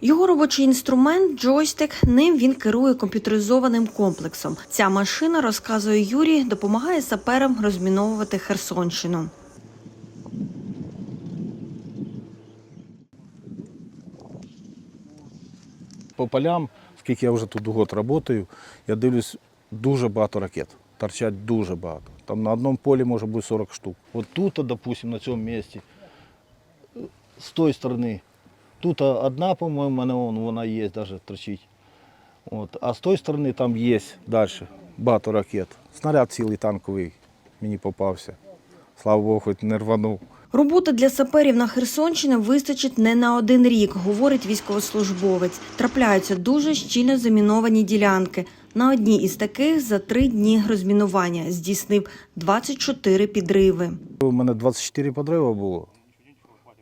Його робочий інструмент джойстик. Ним він керує комп'ютеризованим комплексом. Ця машина, розказує Юрій, допомагає саперам розміновувати Херсонщину. По полям, скільки я вже тут год працюю, я дивлюсь дуже багато ракет. Торчать дуже багато. Там на одному полі може бути 40 штук. От тут, допустим, на цьому місці, з тої сторони, тут одна, по-моєму, мене вон, вона є, навіть торчить. От. А з тої сторони там є далі багато ракет. Снаряд цілий танковий мені попався. Слава Богу, хоч не рванув. Роботи для саперів на Херсонщині вистачить не на один рік, говорить військовослужбовець. Трапляються дуже щільно заміновані ділянки. На одній із таких за три дні розмінування здійснив 24 підриви. У мене 24 подриви було.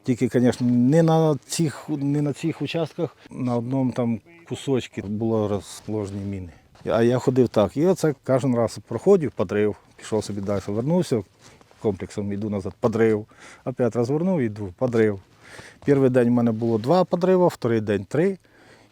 Тільки, звісно, не на цих, не на цих участках, на одному там кусочку було розложені міни. А я ходив так. І оце кожен раз проходив, подрив, пішов собі далі, вернувся комплексом, йду назад, подрив. Опять розвернув, йду, подрив. Перший день в мене було два подриви, другий день три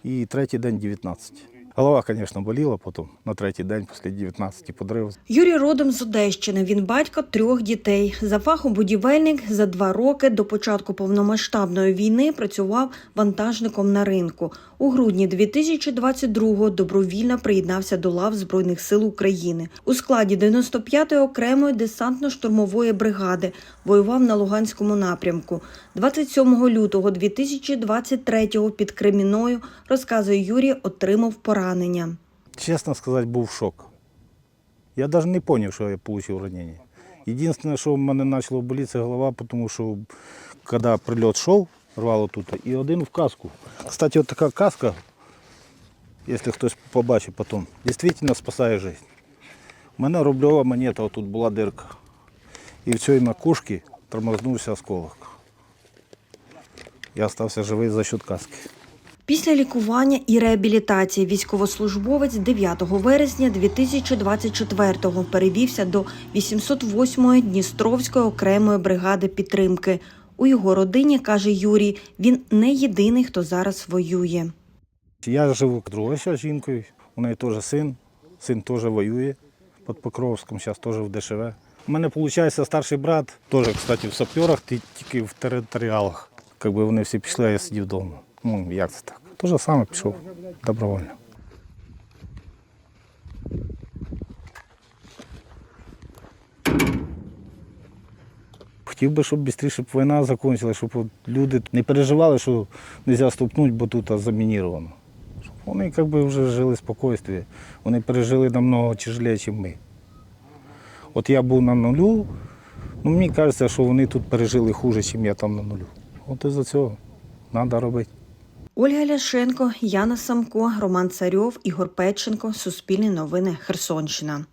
і третій день 19. Голова, звісно, боліла потім на третій день після 19 подривів. Юрій родом з Одещини. Він батько трьох дітей. За фахом будівельник за два роки до початку повномасштабної війни працював вантажником на ринку. У грудні 2022-го добровільно приєднався до лав Збройних сил України. У складі 95-ї окремої десантно-штурмової бригади воював на Луганському напрямку. 27 лютого 2023-го під Креміною, розказує Юрій, отримав поранення. Чесно сказати, був шок. Я навіть не зрозумів, що я отримав ранення. Єдине, що в мене почало боліти, голова, тому що коли прильот йшов, рвало тут, і один в каску. Кстати, от така каска, якщо хтось побачить потім, дійсно спасає життя. У мене рубльова монета, отут була дирка. І в цій макушці тормознувся осколок. Я залишився живий за счет каски. Після лікування і реабілітації військовослужбовець 9 вересня 2024-го перевівся до 808-ї Дністровської окремої бригади підтримки. У його родині, каже Юрій, він не єдиний, хто зараз воює. Я живу другою жінкою, у неї теж син, син теж воює під Покровськом, зараз теж в ДШВ. У мене, виходить, старший брат, теж, кстати, в саперах, ті- тільки в територіалах. Якби вони всі пішли, а я сидів вдома. Ну, як це так? Те ж саме пішов добровольно. Хотів би, щоб швидше війна закінчилася, щоб люди не переживали, що не можна ступнути, бо тут замініровано. Щоб вони якби вже жили в спокійстві. Вони пережили намного тяжелее, ніж ми. От я був на нулю, ну мені кажеться, що вони тут пережили хуже, ніж я там на нулю. От із-за цього треба робити. Ольга Ляшенко, Яна Самко, Роман Царьов, Ігор Петченко. Суспільні новини. Херсонщина.